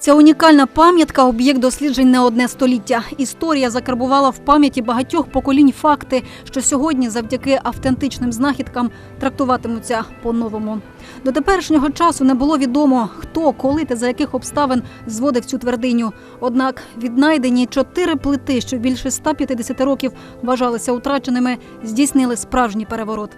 Ця унікальна пам'ятка об'єкт досліджень не одне століття. Історія закарбувала в пам'яті багатьох поколінь факти, що сьогодні, завдяки автентичним знахідкам, трактуватимуться по-новому. До теперішнього часу не було відомо, хто, коли та за яких обставин зводив цю твердиню. Однак віднайдені чотири плити, що більше 150 років вважалися утраченими, здійснили справжній переворот.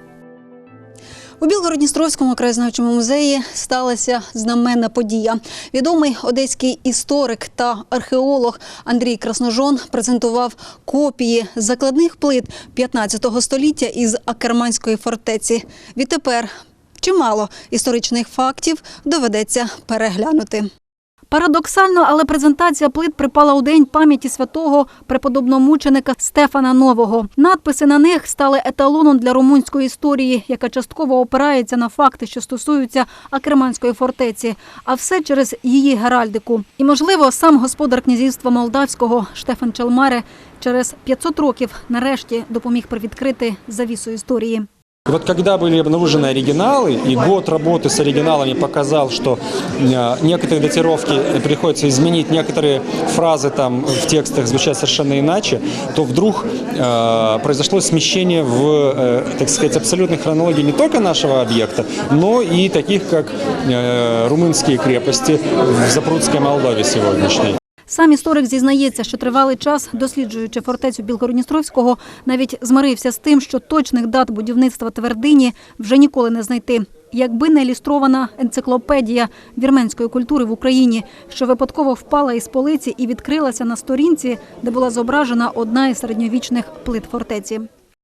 У Білгородністровському краєзнавчому музеї сталася знаменна подія. Відомий одеський історик та археолог Андрій Красножон презентував копії закладних плит 15 століття із Акерманської фортеці. Відтепер чимало історичних фактів доведеться переглянути. Парадоксально, але презентація плит припала у день пам'яті святого преподобного мученика Стефана Нового. Надписи на них стали еталоном для румунської історії, яка частково опирається на факти, що стосуються Акерманської фортеці, а все через її геральдику. І, можливо, сам господар князівства Молдавського Штефан Челмаре через 500 років нарешті допоміг привідкрити завісу історії. И вот когда были обнаружены оригиналы, и год работы с оригиналами показал, что э, некоторые датировки приходится изменить, некоторые фразы там в текстах звучат совершенно иначе, то вдруг э, произошло смещение в, э, так сказать, абсолютной хронологии не только нашего объекта, но и таких, как э, румынские крепости в Запрудской Молдове сегодняшней. Сам історик зізнається, що тривалий час, досліджуючи фортецю Білгородністровського, навіть змирився з тим, що точних дат будівництва твердині вже ніколи не знайти. Якби не ілюстрована енциклопедія вірменської культури в Україні, що випадково впала із полиці і відкрилася на сторінці, де була зображена одна із середньовічних плит фортеці.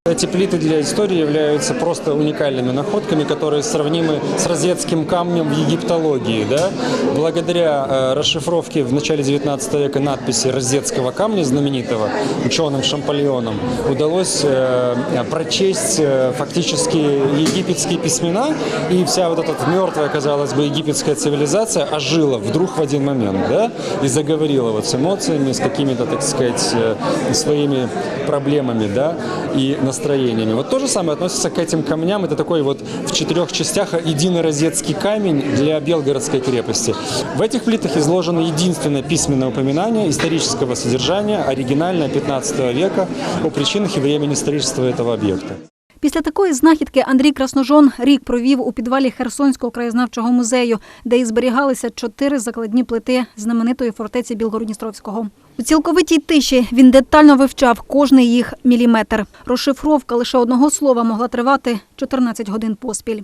Эти плиты для истории являются просто уникальными находками, которые сравнимы с розетским камнем в египтологии. Да? Благодаря э, расшифровке в начале 19 века надписи розетского камня знаменитого ученым Шампальоном удалось э, прочесть э, фактически египетские письмена, и вся вот эта мертвая, казалось бы, египетская цивилизация ожила вдруг в один момент, да, и заговорила вот с эмоциями, с какими-то, так сказать, э, своими проблемами, да, и настроениями. Вот то же самое относится к этим камням. Это такой вот в четырех частях единый розетский камень для Белгородской крепости. В этих плитах изложено единственное письменное упоминание исторического содержания, оригинальное 15 века, о причинах и времени строительства этого объекта. Після такої знахідки Андрій Красножон рік провів у підвалі Херсонського краєзнавчого музею, де і зберігалися чотири закладні плити знаменитої фортеці Білгородністровського. У цілковитій тиші він детально вивчав кожний їх міліметр. Розшифровка лише одного слова могла тривати 14 годин поспіль.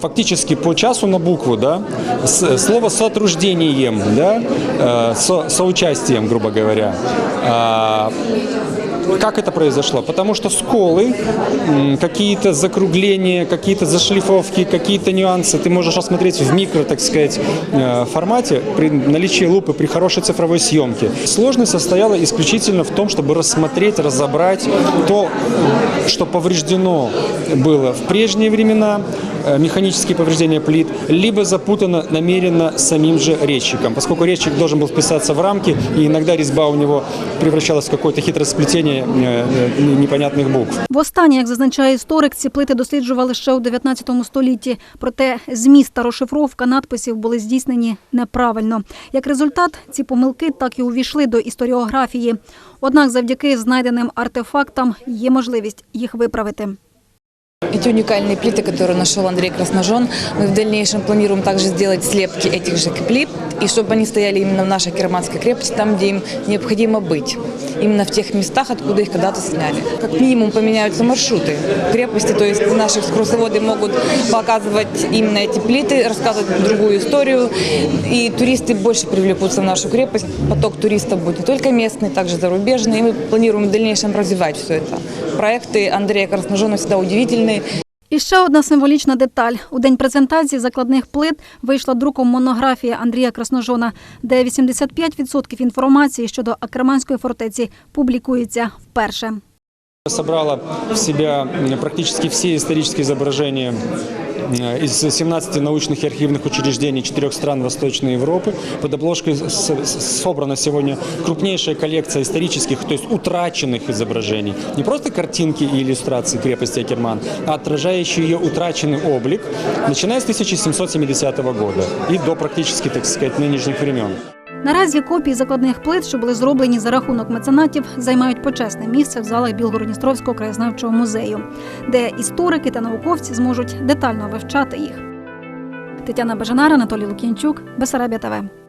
Фактически по часу на букву, да, с- слово сотруждением, да, э, со, соучастием, грубо говоря. Как это произошло? Потому что сколы, какие-то закругления, какие-то зашлифовки, какие-то нюансы ты можешь осмотреть в микро, так сказать, э, формате при наличии лупы, при хорошей цифровой съемке. Сложность состояла исключительно в том, чтобы рассмотреть, разобрать то, что повреждено было в прежние времена, э, механические повреждения плит, либо запутано намеренно самим же резчиком, поскольку резчик должен был вписаться в рамки, и иногда резьба у него превращалась в какое-то хитросплетение э, э, непонятных букв. Востаннє, як зазначає історик, ці плити досліджували ще у 19 столітті. Проте зміст та розшифровка надписів були здійснені неправильно. Як результат, ці помилки так і увійшли до історіографії. Однак, завдяки знайденим артефактам є можливість їх виправити. Эти уникальные плиты, которые нашел Андрей Красножон, мы в дальнейшем планируем также сделать слепки этих же плит, и чтобы они стояли именно в нашей Керманской крепости, там, где им необходимо быть. Именно в тех местах, откуда их когда-то сняли. Как минимум поменяются маршруты крепости, то есть наши экскурсоводы могут показывать именно эти плиты, рассказывать другую историю, и туристы больше привлекутся в нашу крепость. Поток туристов будет не только местный, также зарубежный, и мы планируем в дальнейшем развивать все это. Проекты Андрея Красножона всегда удивительные. І ще одна символічна деталь. У день презентації закладних плит вийшла друком монографія Андрія Красножона, де 85% інформації щодо Акерманської фортеці публікується вперше. Собрала в себя практически все исторические изображения из 17 научных и архивных учреждений четырех стран Восточной Европы. Под обложкой с- с- собрана сегодня крупнейшая коллекция исторических, то есть утраченных изображений. Не просто картинки и иллюстрации крепости Акерман, а отражающие ее утраченный облик, начиная с 1770 года и до практически, так сказать, нынешних времен. Наразі копії закладних плит, що були зроблені за рахунок меценатів, займають почесне місце в залах Білгородністровського краєзнавчого музею, де історики та науковці зможуть детально вивчати їх. Тетяна Бажанара, Анатолій Лук'янчук, Бесарабія ТВ.